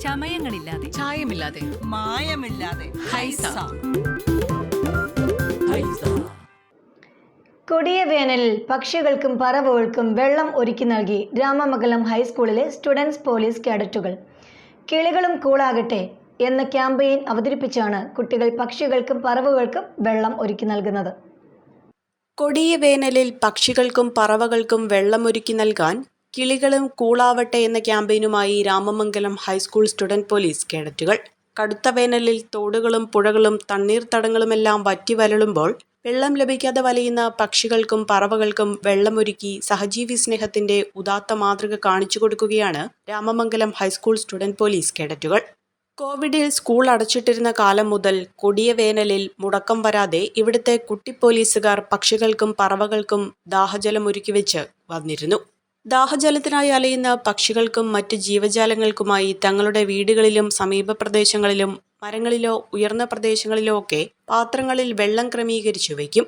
ചമയങ്ങളില്ലാതെ. ചായമില്ലാതെ. മായമില്ലാതെ. ഹൈസ. കൊടിയ വേനലിൽ പക്ഷികൾക്കും പറവുകൾക്കും വെള്ളം ഒരുക്കി നൽകി രാമമംഗലം ഹൈസ്കൂളിലെ സ്റ്റുഡൻസ് പോലീസ് കേഡറ്റുകൾ. കിളികളും കൂളാകട്ടെ എന്ന ക്യാമ്പയിൻ അവതരിപ്പിച്ചാണ് കുട്ടികൾ പക്ഷികൾക്കും പറവുകൾക്കും വെള്ളം ഒരുക്കി നൽകുന്നത്. കൊടിയ വേനലിൽ പക്ഷികൾക്കും പറവകൾക്കും വെള്ളമൊരുക്കി നൽകാൻ കിളികളും കൂളാവട്ടെ എന്ന ക്യാമ്പയിനുമായി Ramamangalam high school student police കേഡറ്റുകൾ. കടുത്ത വേനലിൽ തോടുകളും പുഴകളും തണ്ണീർത്തടങ്ങളുമെല്ലാം വറ്റി വരളുമ്പോൾ വെള്ളം ലഭിക്കാതെ വലയുന്ന പക്ഷികൾക്കും പറവകൾക്കും വെള്ളമൊരുക്കി സഹജീവി സ്നേഹത്തിന്റെ ഉദാത്ത മാതൃക കാണിച്ചു കൊടുക്കുകയാണ് Ramamangalam high school student police കേഡറ്റുകൾ. കോവിഡിൽ സ്കൂൾ അടച്ചിട്ടിരുന്ന കാലം മുതൽ കൊടിയ വേനലിൽ മുടക്കം വരാതെ ഇവിടുത്തെ കുട്ടി പോലീസുകാർ പക്ഷികൾക്കും പറവകൾക്കും ദാഹജലം ഒരുക്കി വെച്ച് വന്നിരുന്നു. ദാഹജലത്തിനായി അലയുന്ന പക്ഷികൾക്കും മറ്റ് ജീവജാലങ്ങൾക്കുമായി തങ്ങളുടെ വീടുകളിലും സമീപ പ്രദേശങ്ങളിലും മരങ്ങളിലോ ഉയർന്ന പ്രദേശങ്ങളിലോ ഒക്കെ പാത്രങ്ങളിൽ വെള്ളം ക്രമീകരിച്ചു വയ്ക്കും.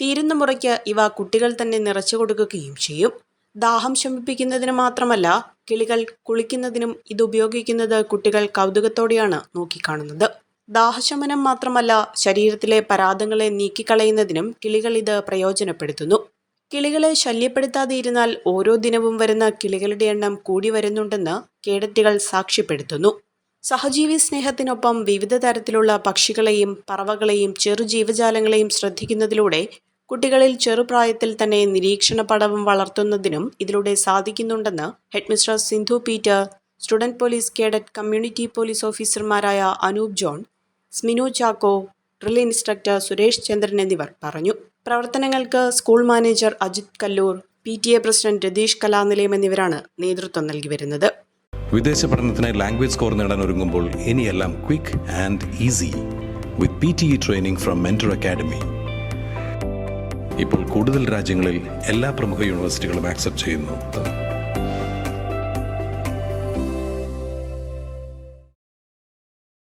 തീരുന്ന മുറയ്ക്ക് ഇവ കുട്ടികൾ തന്നെ നിറച്ചു കൊടുക്കുകയും ചെയ്യും. ദാഹം ശമിപ്പിക്കുന്നതിന് മാത്രമല്ല കിളികൾ കുളിക്കുന്നതിനും ഇത് ഉപയോഗിക്കുന്നത് കുട്ടികൾ കൗതുകത്തോടെയാണ് നോക്കിക്കാണുന്നത്. ദാഹശമനം മാത്രമല്ല ശരീരത്തിലെ പരാതങ്ങളെ നീക്കിക്കളയുന്നതിനും കിളികൾ ഇത് പ്രയോജനപ്പെടുത്തുന്നു. കിളികളെ ശല്യപ്പെടുത്താതെ ഇരുന്നാൽ ഓരോ ദിനവും വരുന്ന കിളികളുടെ എണ്ണം കൂടി വരുന്നുണ്ടെന്ന് കേഡറ്റുകൾ സാക്ഷ്യപ്പെടുത്തുന്നു. സഹജീവി സ്നേഹത്തിനൊപ്പം വിവിധ തരത്തിലുള്ള പക്ഷികളെയും പറവകളെയും ചെറു ജീവജാലങ്ങളെയും ശ്രദ്ധിക്കുന്നതിലൂടെ കുട്ടികളിൽ ചെറുപ്രായത്തിൽ തന്നെ നിരീക്ഷണ പടവും വളർത്തുന്നതിനും ഇതിലൂടെ സാധിക്കുന്നുണ്ടെന്ന് headmistress Sindhu Peter student police cadet community police ഓഫീസർമാരായ Anoop John Sminu Chacko drill instructor Suresh Chandran എന്നിവർ പറഞ്ഞു. പ്രവർത്തനങ്ങൾക്ക് school manager Ajith Kallur P T A president Ratheesh Kalanilayam എന്നിവരാണ് നേതൃത്വം നൽകി വരുന്നത് വിദേശ പഠനത്തിനായി ലാംഗ്വേജ് സ്കോർ നേടാൻ ഒരുങ്ങുമ്പോൾ ഇനിയെല്ലാം quick and easy with P T E training from Mentor Academy ഇപ്പോൾ കൂടുതൽ രാജ്യങ്ങളിൽ എല്ലാ പ്രമുഖ യൂണിവേഴ്സിറ്റികളും ആക്സെപ്റ്റ് ചെയ്യുന്നു.